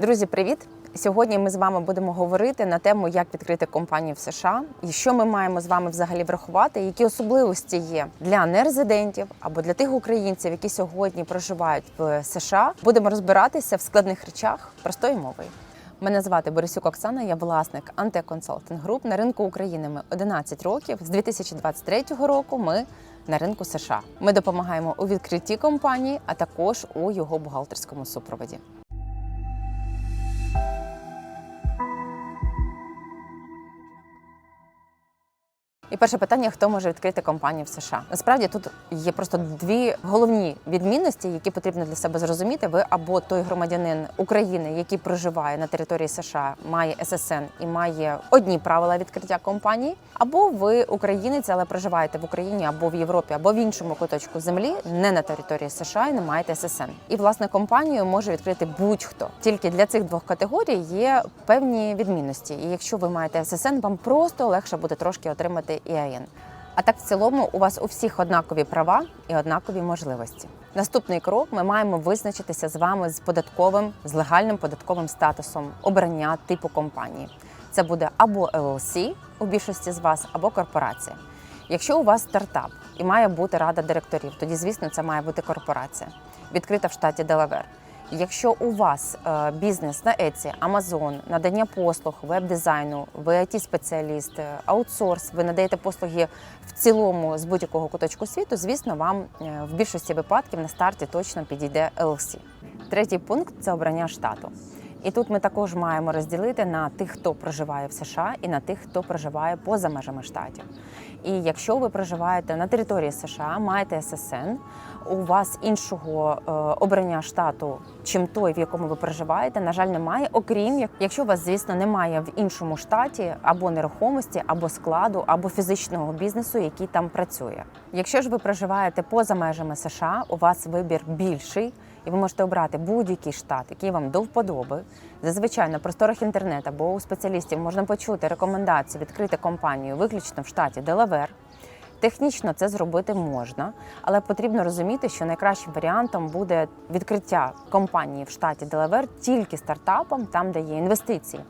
Друзі, привіт! Сьогодні ми з вами будемо говорити на тему, як відкрити компанію в США, і що ми маємо з вами взагалі врахувати, які особливості є для нерезидентів або для тих українців, які сьогодні проживають в США. Будемо розбиратися в складних речах простою мовою. Мене звати Борисюк Оксана, я власник антиконсалтинг груп на ринку України. Ми 11 років. З 2023 року ми на ринку США. Ми допомагаємо у відкритті компанії, а також у його бухгалтерському супроводі. І перше питання: хто може відкрити компанію в США? Насправді тут є просто дві головні відмінності, які потрібно для себе зрозуміти. Ви або той громадянин України, який проживає на території США, має ССН і має одні правила відкриття компанії, або ви українець, але проживаєте в Україні або в Європі, або в іншому куточку землі, не на території США і не маєте ССН. І власне компанію може відкрити будь-хто. Тільки для цих двох категорій є певні відмінності. І якщо ви маєте ССН, вам просто легше буде трошки отримати ІАН. А так, в цілому, у вас у всіх однакові права і однакові можливості. Наступний крок ми маємо визначитися з вами з податковим, з легальним податковим статусом обрання типу компанії. Це буде або LLC у більшості з вас, або корпорація. Якщо у вас стартап і має бути рада директорів, тоді звісно це має бути корпорація, відкрита в штаті Делавер. Якщо у вас е, бізнес на Etsy, Amazon, надання послуг, веб-дизайну, ви it спеціаліст, е, аутсорс, ви надаєте послуги в цілому з будь-якого куточку світу, звісно, вам е, в більшості випадків на старті точно підійде LLC. Третій пункт це обрання штату. І тут ми також маємо розділити на тих, хто проживає в США, і на тих, хто проживає поза межами штатів. І якщо ви проживаєте на території США, маєте ССН, у вас іншого е, обрання штату, чим той, в якому ви проживаєте, на жаль, немає. Окрім якщо у вас, звісно, немає в іншому штаті або нерухомості, або складу, або фізичного бізнесу, який там працює. Якщо ж ви проживаєте поза межами США, у вас вибір більший. І ви можете обрати будь-який штат, який вам до вподоби. Зазвичай на просторах інтернету або у спеціалістів можна почути рекомендацію відкрити компанію виключно в штаті Делавер. Технічно це зробити можна, але потрібно розуміти, що найкращим варіантом буде відкриття компанії в штаті Делавер тільки стартапам, там де є інвестиції,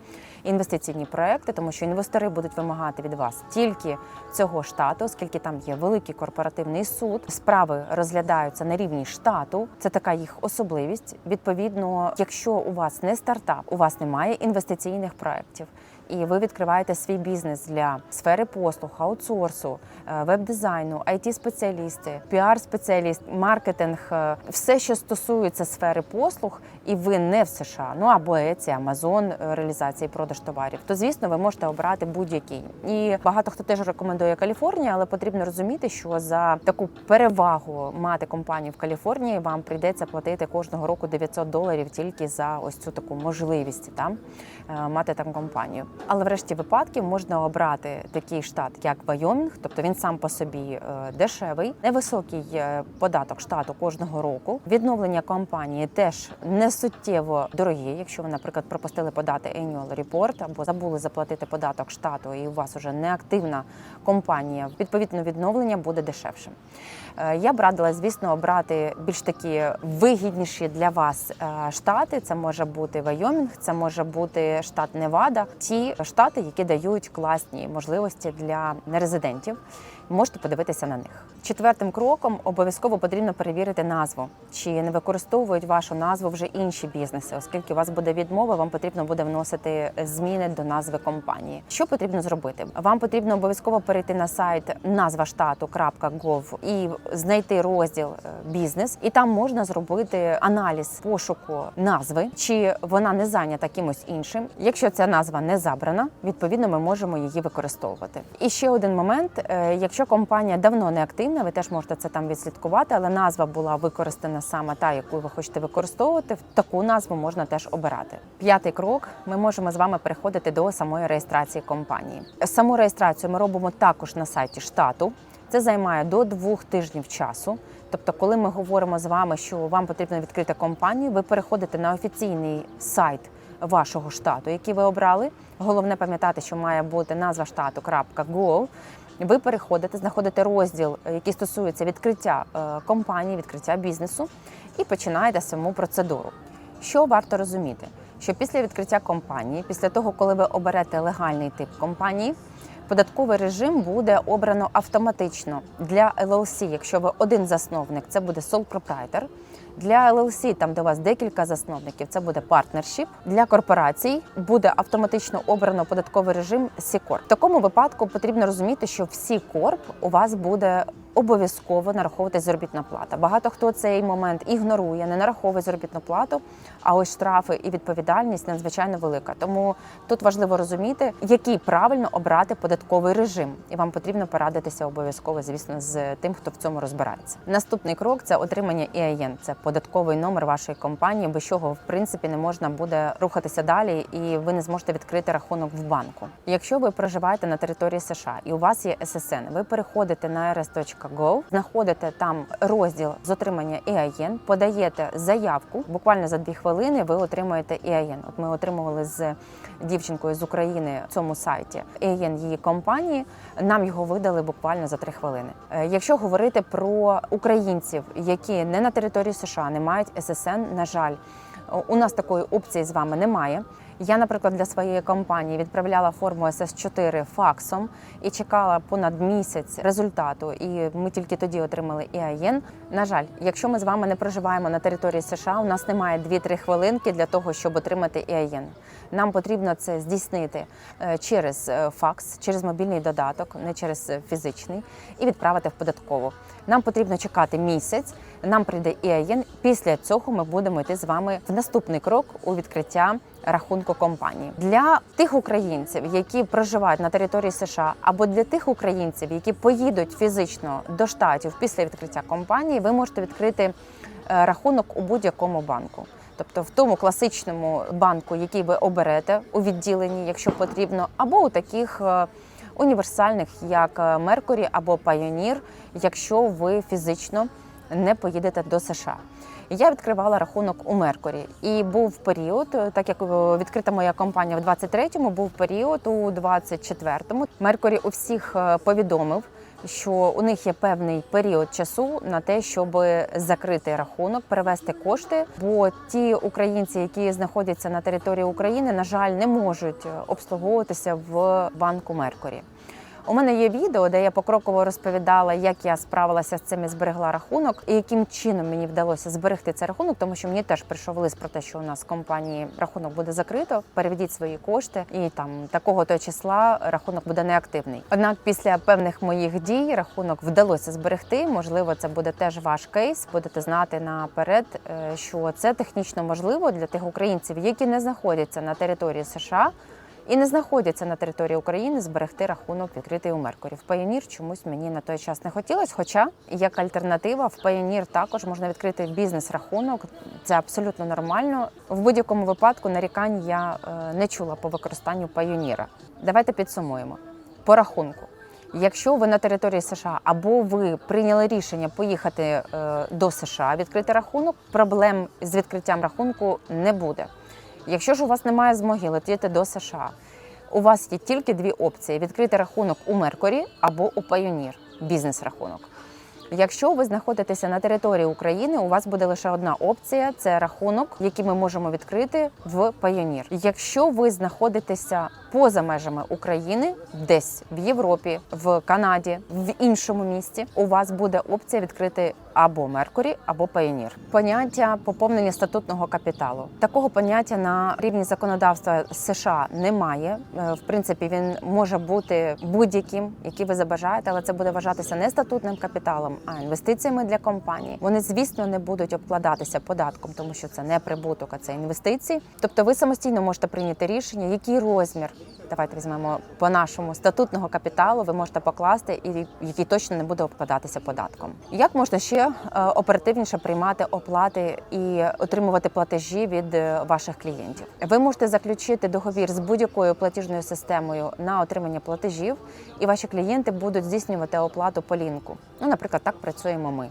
інвестиційні проекти, тому що інвестори будуть вимагати від вас тільки цього штату, оскільки там є великий корпоративний суд. Справи розглядаються на рівні штату. Це така їх особливість. Відповідно, якщо у вас не стартап, у вас немає інвестиційних проєктів, і ви відкриваєте свій бізнес для сфери послуг, аутсорсу, е, веб-дизайну, it спеціалісти піар-спеціаліст, маркетинг, е, все, що стосується сфери послуг, і ви не в США, ну або Etsy, Amazon, е, реалізації продаж товарів, то звісно ви можете обрати будь-який. І багато хто теж рекомендує Каліфорнію, але потрібно розуміти, що за таку перевагу мати компанію в Каліфорнії вам прийдеться платити кожного року 900 доларів тільки за ось цю таку можливість там мати там компанію. Але врешті випадків можна обрати такий штат, як Вайомінг, тобто він сам по собі е, дешевий, невисокий е, податок штату кожного року. Відновлення компанії теж не суттєво дорогі. Якщо ви, наприклад, пропустили подати annual report або забули заплатити податок штату, і у вас вже неактивна компанія, відповідно відновлення буде дешевшим. Е, Я б радила, звісно, обрати більш такі вигідніші для вас штати. Це може бути Вайомінг, це може бути штат Невада. Ті штати, які дають класні можливості для нерезидентів. Можете подивитися на них. Четвертим кроком обов'язково потрібно перевірити назву, чи не використовують вашу назву вже інші бізнеси, оскільки у вас буде відмова, вам потрібно буде вносити зміни до назви компанії. Що потрібно зробити? Вам потрібно обов'язково перейти на сайт назва штату.gov і знайти розділ е, бізнес, і там можна зробити аналіз пошуку назви, чи вона не зайнята кимось іншим. Якщо ця назва не забрана, відповідно ми можемо її використовувати. І ще один момент: е, якщо компанія давно не активна, ви теж можете це там відслідкувати, але назва була використана саме та, яку ви хочете використовувати. Таку назву можна теж обирати. П'ятий крок: ми можемо з вами переходити до самої реєстрації компанії. Саму реєстрацію ми робимо також на сайті штату. Це займає до двох тижнів часу. Тобто, коли ми говоримо з вами, що вам потрібно відкрити компанію, ви переходите на офіційний сайт вашого штату, який ви обрали. Головне пам'ятати, що має бути назва штату .gov. Ви переходите, знаходите розділ, який стосується відкриття е, компанії, відкриття бізнесу, і починаєте саму процедуру. Що варто розуміти? що після відкриття компанії, після того, коли ви оберете легальний тип компанії, податковий режим буде обрано автоматично для LLC, якщо ви один засновник, це буде sole proprietor. Для LLC, там до вас декілька засновників, це буде партнершіп. Для корпорацій буде автоматично обрано податковий режим C-Corp. В такому випадку потрібно розуміти, що в C-Corp у вас буде обов'язково нараховувати заробітна плата. Багато хто цей момент ігнорує, не нараховує заробітну плату. А ось штрафи і відповідальність надзвичайно велика. Тому тут важливо розуміти, який правильно обрати податковий режим, і вам потрібно порадитися обов'язково, звісно, з тим, хто в цьому розбирається. Наступний крок це отримання EIN, це податковий номер вашої компанії, без чого в принципі не можна буде рухатися далі, і ви не зможете відкрити рахунок в банку. Якщо ви проживаєте на території США і у вас є SSN, ви переходите на rs.gov, знаходите там розділ з отримання EIN, подаєте заявку. Буквально за дві хвилини ви отримаєте EIN. От ми отримували з дівчинкою з України в цьому сайті EIN її компанії. Нам його видали буквально за три хвилини. Е, Якщо говорити про українців, які не на території США, не мають SSN, на жаль, у нас такої опції з вами немає. Я, наприклад, для своєї компанії відправляла форму СС4 факсом і чекала понад місяць результату. І ми тільки тоді отримали EIN. На жаль, якщо ми з вами не проживаємо на території США, у нас немає 2-3 хвилинки для того, щоб отримати EIN. Нам потрібно це здійснити е, через е, факс, через мобільний додаток, не через е, фізичний, і відправити в податкову. Нам потрібно чекати місяць. Нам прийде EIN. Після цього ми будемо йти з вами в наступний крок у відкриття рахунку компанії для тих українців, які проживають на території США, або для тих українців, які поїдуть фізично до штатів після відкриття компанії, ви можете відкрити е, рахунок у будь-якому банку. Тобто в тому класичному банку, який ви оберете у відділенні, якщо потрібно, або у таких е, універсальних, як е, Mercury або Pioneer, якщо ви фізично не поїдете до США. Я відкривала рахунок у Меркурі, і був період, е, так як е, відкрита моя компанія в 23-му, був період у 24-му. Меркурі у всіх е, повідомив, що у них є певний період часу на те, щоб закрити рахунок, перевести кошти. Бо ті українці, які знаходяться на території України, на жаль, не можуть обслуговуватися в банку Меркурі. У мене є відео, де я покроково розповідала, як я справилася з цим і зберегла рахунок, і яким чином мені вдалося зберегти цей рахунок, тому що мені теж прийшов лист про те, що у нас в компанії рахунок буде закрито. Переведіть свої кошти, і там такого то числа рахунок буде неактивний. Однак, після певних моїх дій рахунок вдалося зберегти. Можливо, це буде теж ваш кейс. Будете знати наперед, е, що це технічно можливо для тих українців, які не знаходяться на території США і не знаходяться на території України зберегти рахунок відкритий у Меркурі. В Pioneer чомусь мені на той час не хотілося. Хоча як альтернатива в Pioneer також можна відкрити бізнес-рахунок. Це абсолютно нормально. В будь-якому випадку нарікань я е, не чула по використанню Pioneer. Давайте підсумуємо по рахунку. Якщо ви на території США або ви прийняли рішення поїхати е, до США відкрити рахунок, проблем з відкриттям рахунку не буде. Якщо ж у вас немає змоги летіти до США, у вас є тільки дві опції: відкрити рахунок у Меркурі або у Пайонір – бізнес-рахунок. Якщо ви знаходитеся на території України, у вас буде лише одна опція це рахунок, який ми можемо відкрити в Pioneer. Якщо ви знаходитеся поза межами України, десь в Європі, в Канаді, в іншому місті, у вас буде опція відкрити або Меркурі, або Pioneer. Поняття поповнення статутного капіталу. Такого поняття на рівні законодавства США немає. Е, В принципі, він може бути будь-яким, який ви забажаєте, але це буде вважатися не статутним капіталом, а інвестиціями для компанії. Вони, звісно, не будуть обкладатися податком, тому що це не прибуток, а це інвестиції. Тобто, ви самостійно можете прийняти рішення, який розмір. Давайте візьмемо по нашому статутного капіталу. Ви можете покласти, і який точно не буде обкладатися податком. Як можна ще е, оперативніше приймати оплати і отримувати платежі від е, ваших клієнтів? Ви можете заключити договір з будь-якою платіжною системою на отримання платежів, і ваші клієнти будуть здійснювати оплату по лінку. Ну, наприклад, так працюємо ми.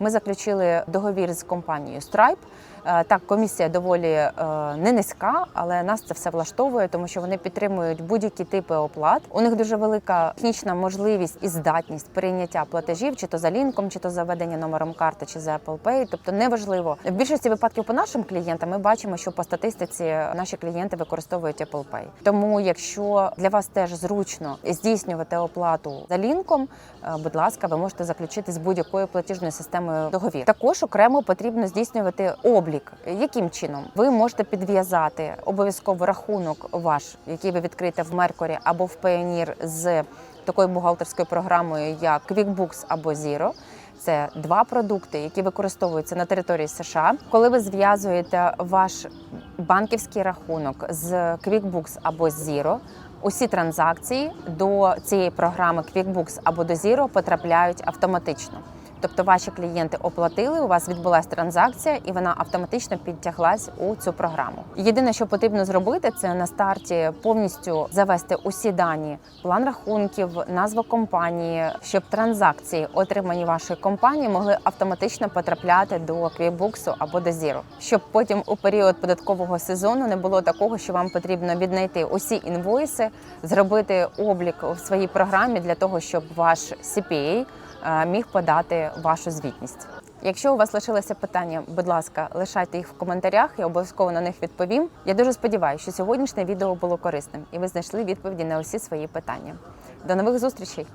Ми заключили договір з компанією Stripe. Е, Так, комісія доволі е, не низька, але нас це все влаштовує, тому що вони підтримують будь-які типи оплат. У них дуже велика технічна можливість і здатність прийняття платежів, чи то за лінком, чи то за введення номером карти, чи за Apple Pay. Тобто неважливо. В більшості випадків по нашим клієнтам ми бачимо, що по статистиці наші клієнти використовують Apple Pay. Тому, якщо для вас теж зручно здійснювати оплату за лінком, е, будь ласка, ви можете заключити з будь-якою платіжною системою договір. Також окремо потрібно здійснювати облік. Яким чином ви можете підв'язати обов'язково рахунок ваш, який ви відкриєте в Меркурі або в Payoneer з такою бухгалтерською програмою, як QuickBooks або Zero. Це два продукти, які використовуються на території США. Коли ви зв'язуєте ваш банківський рахунок з QuickBooks або Zero, усі транзакції до цієї програми QuickBooks або до Zero потрапляють автоматично. Тобто ваші клієнти оплатили, у вас відбулася транзакція, і вона автоматично підтяглась у цю програму. Єдине, що потрібно зробити, це на старті повністю завести усі дані, план рахунків, назва компанії, щоб транзакції, отримані вашою компанією, могли автоматично потрапляти до QuickBooks або до Zero. Щоб потім у період податкового сезону не було такого, що вам потрібно віднайти усі інвойси, зробити облік в своїй програмі для того, щоб ваш CPA міг подати вашу звітність. Якщо у вас лишилися питання, будь ласка, лишайте їх в коментарях, я обов'язково на них відповім. Я дуже сподіваюся, що сьогоднішнє відео було корисним і ви знайшли відповіді на усі свої питання. До нових зустрічей!